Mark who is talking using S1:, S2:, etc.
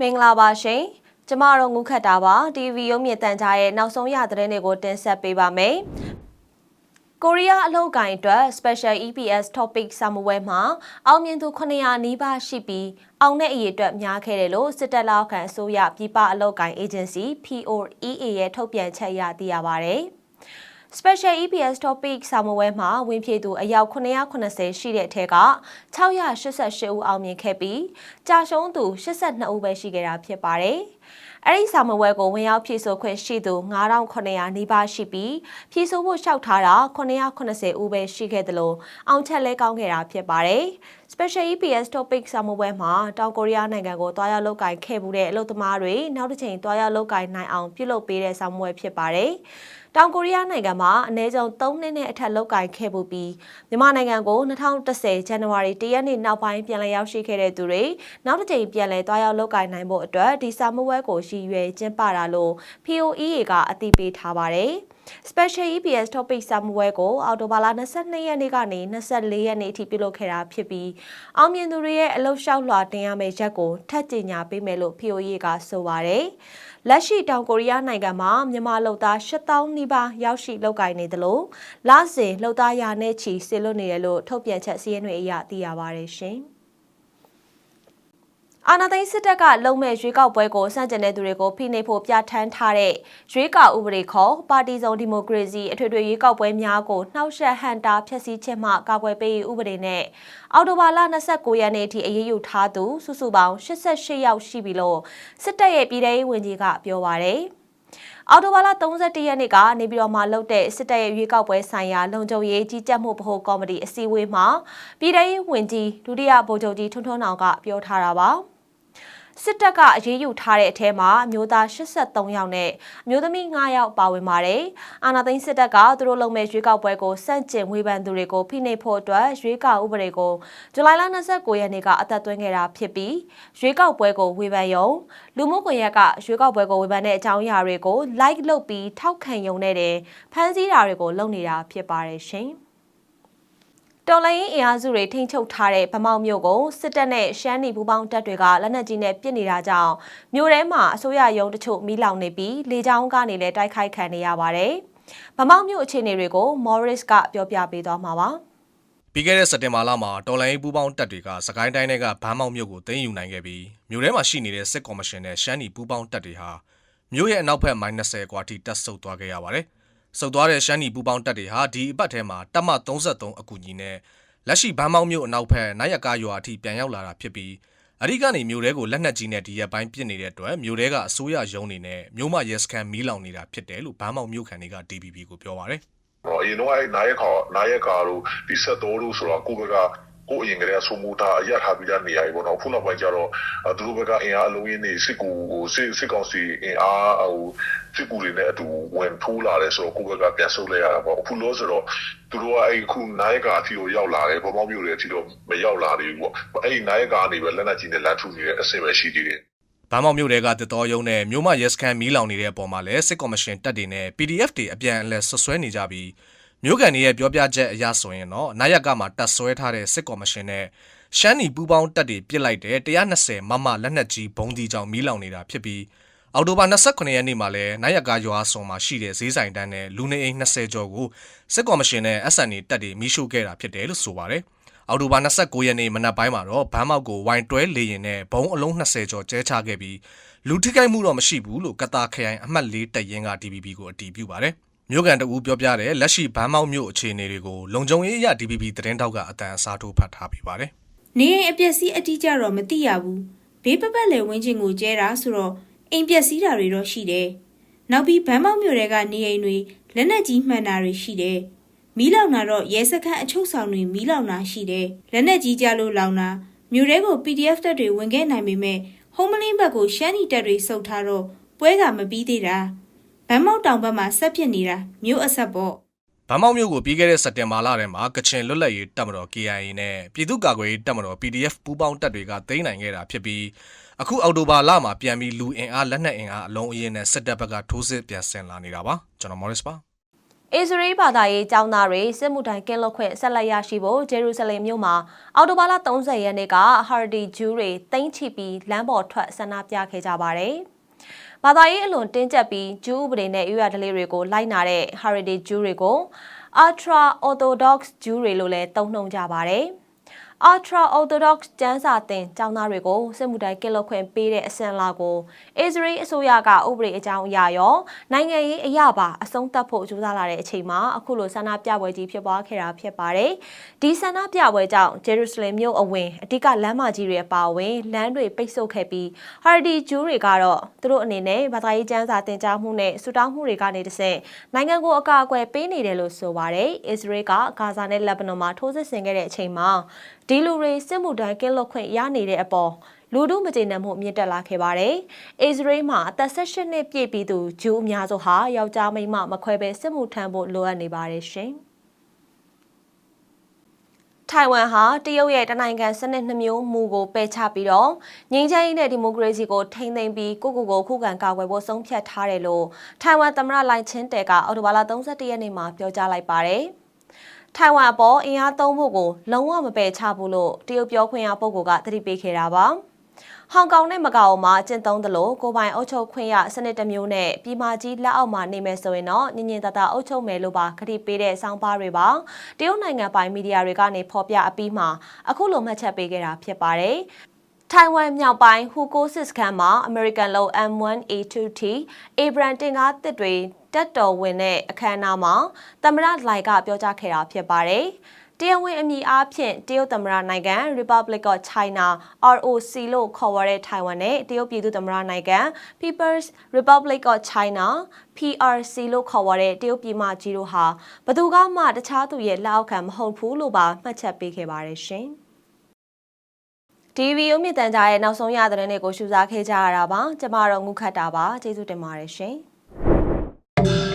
S1: မင်္ဂလာပါရှင်ကျမတို့ငုခတ်တာပါ TV ရုံမြင့်တန်ကြားရဲ့နောက်ဆုံးရသတင်းတွေကိုတင်ဆက်ပေးပါမယ်ကိုရီးယားအလုပ်ကိုင်အတွက် Special EPS Topic စာမပွဲမှာအောင်မြင်သူ900နီးပါးရှိပြီးအောင်တဲ့အရေးအတွက်များခဲ့တယ်လို့စစ်တပ်လောက်ခံအစိုးရပြည်ပအလုပ်ကိုင် Agency POEA ရဲ့ထုတ်ပြန်ချက်အရသိရပါဗျ။ Special EPS Topic စာမပွဲမှာဝင်ဖြည့်သူအယောက်980ရှိတဲ့အထက်က688ဦးအောင်မြင်ခဲ့ပြီးကြာရှုံးသူ82ဦးပဲရှိခဲ့တာဖြစ်ပါတယ်။အဲ့ဒီစာမပွဲကိုဝင်ရောက်ဖြည့်ဆို့ခွင့်ရှိသူ9900နီးပါးရှိပြီးဖြည့်ဆို့ဖို့လျှောက်ထားတာ980ဦးပဲရှိခဲ့တယ်လို့အောင်ချက်လဲကောင်းခဲ့တာဖြစ်ပါတယ်။ Special EPS Topic စာမပွဲမှာတောင်ကိုရီးယားနိုင်ငံကိုတွားရောက်လုပ်ကိုင်ခဲ့မှုတဲ့အလုပ်သမားတွေနောက်တစ်ချိန်တွားရောက်လုပ်ကိုင်နိုင်အောင်ပြုလုပ်ပေးတဲ့စာမပွဲဖြစ်ပါတယ်။ တောင်ကိုရီးယားနိုင်ငံမှာအနည်းဆုံး3နှစ်နဲ့အထက်လောက်ကင်ခဲ့မှုပြီးမြန်မာနိုင်ငံကို2010ဇန်နဝါရီ1ရက်နေ့နောက်ပိုင်းပြန်လည်ရောက်ရှိခဲ့တဲ့သူတွေနောက်တစ်ကြိမ်ပြန်လည်တွားရောက်လောက်ကင်နိုင်ဖို့အတွက်ဒီစာမွဲကိုရည်ရွယ်ကျင်းပတာလို့ POEA ကအသိပေးထားပါတယ်။ Special EPS Topic စာမွဲကိုအော်တိုဘာလ22ရက်နေ့ကနေ24ရက်နေ့အထိပြုလုပ်ခဲ့တာဖြစ်ပြီးအောင်မြင်သူတွေရဲ့အလုပ်လျှောက်လွှာတင်ရမယ့်ရက်ကိုထပ်ကြေညာပေးမယ်လို့ POEA ကဆိုပါတယ်။လက်ရှိတောင်ကိုရီးယားနိုင်ငံမှာမြန်မာလူသား8000နီးပါးရောက်ရှိလောက်ကိုင်နေသလိုလစဉ်လူသားရာနဲ့ချီဆေလွတ်နေတယ်လို့ထုတ်ပြန်ချက်စီးရင်တွေအရသိရပါတယ်ရှင်။ အာနာသိန်းစစ်တပ်ကလုံမဲ့ရွေးကောက်ပွဲကိုစန့်ကျင်တဲ့သူတွေကိုဖိနှိပ်ဖို့ပြဋ္ဌာန်းထားတဲ့ရွေးကောက်ဥပဒေခေါ်ပါတီစုံဒီမိုကရေစီအထွေထွေရွေးကောက်ပွဲများကိုနှောက်ယှက်ဟန်တာဖျက်ဆီးခြင်းမှကာကွယ်ပေးရေးဥပဒေနဲ့အော်တိုဘာလ29ရက်နေ့အထိအရေးယူထားသူစုစုပေါင်း88ယောက်ရှိပြီလို့စစ်တပ်ရဲ့ပြည်ထောင်ရေးဝန်ကြီးကပြောပါရယ်အော်တိုဘာလ31ရက်နေ့ကနေပြည်တော်မှာလုပ်တဲ့စစ်တပ်ရဲ့ရွေးကောက်ပွဲဆိုင်ရာလုံခြုံရေးကြီးကြပ်မှုဗဟိုကော်မတီအစည်းအဝေးမှာပြည်ထောင်ရေးဝန်ကြီးဒုတိယဗိုလ်ချုပ်ကြီးထွန်းထွန်းအောင်ကပြောထားတာပါ။ စစ်တပ်ကအရေးယူထားတဲ့အထဲမှာမျိုးသား83ယောက်နဲ့မျိုးသမီး9ယောက်ပါဝင်ပါတယ်။အာနာသိန်းစစ်တပ်ကသူတို့လုံမဲ့ရွေးကောက်ပွဲကိုစန့်ကျင်ဝေဖန်သူတွေကိုဖိနှိပ်ဖို့အတွက်ရွေးကောက်ဥပဒေကိုဇူလိုင်လ29ရက်နေ့ကအသက်သွင်းခဲ့တာဖြစ်ပြီးရွေးကောက်ပွဲကိုဝေဖန်ယုံလူမှုကွန်ရက်ကရွေးကောက်ပွဲကိုဝေဖန်တဲ့အကြောင်းအရာတွေကို like လုပ်ပြီးထောက်ခံယုံနဲ့တယ်ဖန်ဆီးတာတွေကိုလုပ်နေတာဖြစ်ပါတယ်ရှင်။ တော်လိုင်းအင်အားစုတွေထိန်းချုပ်ထားတဲ့ဗမောက်မြို့ကိုစစ်တပ်နဲ့ရှမ်းနီပူပေါင်းတပ်တွေကလက်နက်ကြီးနဲ့ပစ်နေတာကြောင့်မြို့ထဲမှာအစိုးရရုံးတချို့မီးလောင်နေပြီးလေကြောင်းကနေလည်းတိုက်ခိုက်ခံနေရပါတယ်။ဗမောက်မြို့အခြေအနေတွေကို Morris ကပြောပြပေးသွားမှာပါ။
S2: ပြီးခဲ့တဲ့စက်တင်ဘာလမှာတော်လိုင်းပူပေါင်းတပ်တွေကစကိုင်းတိုင်းကဗန်းမောက်မြို့ကိုသိမ်းယူနိုင်ခဲ့ပြီးမြို့ထဲမှာရှိနေတဲ့စစ်ကော်မရှင်နဲ့ရှမ်းနီပူပေါင်းတပ်တွေဟာမြို့ရဲ့အနောက်ဘက် -30 ကွာထိတက်ဆုပ်သွားခဲ့ရပါတယ်။ စုပ်သွားတဲ့ရှမ်းနီပူပေါင်းတပ်တွေဟာဒီအပတ်ထဲမှာတပ်မ33အကူအညီနဲ့လက်ရှိဘန်းမောင်းမြို့အနောက်ဘက်နိုင်ရကားရွာအထိပြန်ရောက်လာတာဖြစ်ပြီးအရိကနေမြို့တဲကိုလက်နက်ကြီးနဲ့ဒီရက်ပိုင်းပစ်နေတဲ့အတွက်မြို့တဲကအစိုးရရုံးနေနဲ့မြို့မရဲစခန်းမီးလောင်နေတာဖြစ်တယ်လို့ဘန်းမောင်းမြို့ခံတွေက DPP ကိုပြောပါရယ်
S3: ဟောအရင်တော့အဲနာရက်ခါနာရက်ကာတို့ဒီဆက်တော်တို့ဆိုတော့ကိုဘက ကိုအရင်ကတည်းကဆိုမှုထားအရထားပြီးသားနေရာကြီးပေါ့နော်ခုနောက်ပိုင်းကျတော့သူတို့ဘက်ကအင်အားအလုံးရင်းနေစစ်ကူဟိုစစ်စစ်ကောင်စီအင်အားဟိုစစ်ကူတွေနဲ့အတူဝင်ထိုးလာတယ်ဆိုတော့ကိုဘက်ကပြန်ဆုတ်လိုက်ရတာပေါ့အခုလို့ဆိုတော့သူတို့ကအဲ့ခုနိုင်ကာအထီကိုရောက်လာတယ်ဘောမောက်မြို့တွေအထီတော့မရောက်လာသေးဘူးပေါ့အဲ့ဒီနိုင်ကာကနေပဲလက်နက်ကြီးနဲ့လမ်းထုနေတဲ့အဆင့်ပဲရှိသေးတယ်
S2: ဗန်းမောက်မြို့တွေကတတော်ရုံနဲ့မြို့မရဲစခန်းမီးလောင်နေတဲ့အပေါ်မှာလည်းစစ်ကော်မရှင်တပ်တွေနဲ့ PDF တွေအပြန်အလှန်ဆွဆွဲနေကြပြီး မြို့ကန်တွေရဲ့ပြောပြချက်အရဆိုရင်တော့နာယကမှာတပ်ဆွဲထားတဲ့စစ်ကော်မရှင်နဲ့ရှမ်းနီပူပေါင်းတပ်တွေပြစ်လိုက်တဲ့120မမလက်နက်ကြီးဘုံဒီကြောင့်မီးလောင်နေတာဖြစ်ပြီးအောက်တိုဘာ29ရက်နေ့မှာလည်းနိုင်ရကားရွာဆုံမှာရှိတဲ့ဈေးဆိုင်တန်းနဲ့လူနေအိမ်20ကျော်ကိုစစ်ကော်မရှင်နဲ့ SNA တပ်တွေမီးရှို့ခဲ့တာဖြစ်တယ်လို့ဆိုပါတယ်။အောက်တိုဘာ29ရက်နေ့မနက်ပိုင်းမှာတော့ဘန်းမောက်ကိုဝိုင်တွဲလေရင်နဲ့ဘုံအလုံး20ကျော်ကျဲချခဲ့ပြီးလူထိခိုက်မှုတော့မရှိဘူးလို့ကတာခရိုင်အမှတ်၄တပ်ရင်းက DPP ကိုအတည်ပြုပါတယ်။ မြို့ကန်တဦးပြောပြတဲ့လက်ရှိဘန်းမောက်မြို့အခြေအနေတွေကိုလုံခြုံရေးအရ DPP သတင်းတောက်ကအတန်အစားထိုးဖတ်ထားပြပါတယ်။
S4: နေအိမ်အပျက်စီးအတိအကျတော့မသိရဘူး။ဘေးပပတ်လေဝင်းချင်းကိုကျဲတာဆိုတော့အိမ်ပျက်စီးတာတွေတော့ရှိတယ်။နောက်ပြီးဘန်းမောက်မြို့တွေကနေအိမ်တွေလက်နက်ကြီးမှန်တာတွေရှိတယ်။မီးလောင်တာတော့ရဲစခန်းအချုပ်ဆောင်တွေမီးလောင်တာရှိတယ်။လက်နက်ကြီးကြလို့လောင်တာမြို့တွေကို PDF တပ်တွေဝင်ခဲ့နိုင်ပေမဲ့ဟုံးမလင်းဘက်ကိုရှမ်းနီတပ်တွေစုပ်ထားတော့ပွဲကမပြီးသေးတာ။ ဗန်းမောက်တောင်ဘက်မှာဆက်ဖြစ်နေတာမြို့အဆက်ပေါ့
S2: ဗန်းမောက်မြို့ကိုပြီးခဲ့တဲ့စက်တင်ဘာလထဲမှာကချင်လွတ်လပ်ရေးတပ်မတော် KIA နဲ့ပြည်သူ့ကာကွယ်ရေးတပ်မတော် PDF ပူးပေါင်းတပ်တွေကသိမ်းနိုင်ခဲ့တာဖြစ်ပြီးအခုအောက်တိုဘာလမှာပြန်ပြီးလူအင်အားလက်နက်အင်အားအလုံးအရင်နဲ့စစ်တပ်ဘက်ကထိုးစစ်ပြန်ဆင်လာနေတာပါကျွန်တော် Morris ပါ
S1: အစ္စရေးဘာသာရေးကျောင်းသားတွေစစ်မှုထမ်းကင်းလွတ်ခွင့်ဆက်လက်ရရှိဖို့ဂျေရုဆလင်မြို့မှာအော်တိုဘာလ30ရက်နေ့ကဟာဒီဂျူးတွေတင်းချီပြီးလမ်းပေါ်ထွက်ဆန္ဒပြခဲ့ကြပါတယ်။ ဘာသာရေးအလွန်တင်းကျပ်ပြီးဂျူးဥပဒေနဲ့ဥရဒလေးတွေကိုလိုက်နာတဲ့ Heritage ဂျူးတွေကို Ultra Orthodox ဂျူးတွေလို့လည်းသုံးနှုန်းကြပါတယ်။ Ultra Orthodox ကျမ်းစာသင်ကျောင်းသားတွေကိုစစ်မှုထမ်းကင်းလွတ်ခွင့်ပေးတဲ့အစံလာကိုအစ္စရေးအစိုးရကဥပဒေအကြောင်းအရာရောနိုင်ငံရေးအရာပါအဆုံးသတ်ဖို့ကြိုးစားလာတဲ့အချိန်မှာအခုလိုဆန္ဒပြပွဲကြီးဖြစ်ပွားခဲ့တာဖြစ်ပါတယ်။ဒီဆန္ဒပြပွဲကြောင့်ဂျေရုဆလင်မြို့အဝင်အဓိကလမ်းမကြီးတွေအပါအဝင်လမ်းတွေပိတ်ဆို့ခဲ့ပြီးဟာဒီဂျူးတွေကတော့သူတို့အနေနဲ့ဘာသာရေးကျမ်းစာသင်ကြားမှုနဲ့ဆူတောင်းမှုတွေကနေတဆင့်နိုင်ငံကိုအကာအကွယ်ပေးနေတယ်လို့ဆိုပါတယ်။အစ္စရေးကဂါဇာနဲ့လက်ဘနွန်မှာထိုးစစ်ဆင်ခဲ့တဲ့အချိန်မှာဒီလူတွေစစ်မှုထမ်းကင်းလွတ်ခွင့်ရနေတဲ့အပေါ်လူတို့မကျေနပ်မှုမြင့်တက်လာခဲ့ပါတယ်။အစ္စရေးမှာအသက်18နှစ်ပြည့်ပြီးသူဂျူးအများစုဟာယောက်ျားမိန်းမမခွဲဘဲစစ်မှုထမ်းဖို့လိုအပ်နေပါတယ်ရှင်။ထိုင်ဝမ်ဟာတရုတ်ရဲ့တနိုင်ငံစနစ်နှမျိုးမူကိုပယ်ချပြီးတော့ငြိမ်းချမ်းရေးနဲ့ဒီမိုကရေစီကိုထိန်းသိမ်းပြီးကိုကိုကိုခုခံကာကွယ်ဖို့ဆုံးဖြတ်ထားတယ်လို့ထိုင်ဝမ်သမ္မတလိုင်ချင်းတဲကအော်တိုဘာလ31ရက်နေ့မှာပြောကြားလိုက်ပါတယ်။ ထိုင်ဝမ်အပေါ်အင်အားသုံးဖို့ကိုလုံးဝမပယ်ချဘူးလို့တရုတ်ပြောခွင့်ရပုဂ္ဂိုလ်ကသတိပေးခဲ့တာပါဟောင်ကောင်နဲ့မကာအိုမှာကျင့်သုံးသလိုကိုပိုင်အုပ်ချုပ်ခွင့်ရစနစ်တစ်မျိုးနဲ့ပြည်မကြီးလက်အောက်မှာနေမယ်ဆိုရင်တော့ညင်ညင်တတအုပ်ချုပ်မယ်လို့ပါခတိပေးတဲ့စောင်းပါတွေပါတရုတ်နိုင်ငံပိုင်မီဒီယာတွေကနေဖော်ပြအပြီးမှာအခုလိုမှတ်ချက်ပေးခဲ့တာဖြစ်ပါတယ်ထိုင်ဝမ်မြောက်ပိုင်းဟူကိုစစ်စခန်းမှာ American Low M1A2T အေဘရန်တင်ကားတစ်တွေ တက်တော်ဝင်တဲ့အခမ်းအနားမှာသမ္မတလိုက်ကပြောကြားခဲ့တာဖြစ်ပါတယ်။တရားဝင်အမည်အားဖြင့်တရုတ်သမ္မတနိုင်ငံ Republic of China ROC လို့ခေါ်ဝေါ်တဲ့ထိုင်ဝမ်နဲ့တရုတ်ပြည်သူ့သမ္မတနိုင်ငံ People's Republic of China PRC လို့ခေါ်ဝေါ်တဲ့တရုတ်ပြည်မကြီးတို့ဟာဘသူကမှတခြားသူရဲ့လက်အောက်ခံမဟုတ်ဘူးလို့ပါမှတ်ချက်ပေးခဲ့ပါတယ်ရှင်။ TV ရုံမြင့်တန်ကြားရဲ့နောက်ဆုံးရသတင်းတွေကိုရှုစားခဲ့ကြရတာပါကျမတို့ငုခတ်တာပါကျေးဇူးတင်ပါတယ်ရှင် you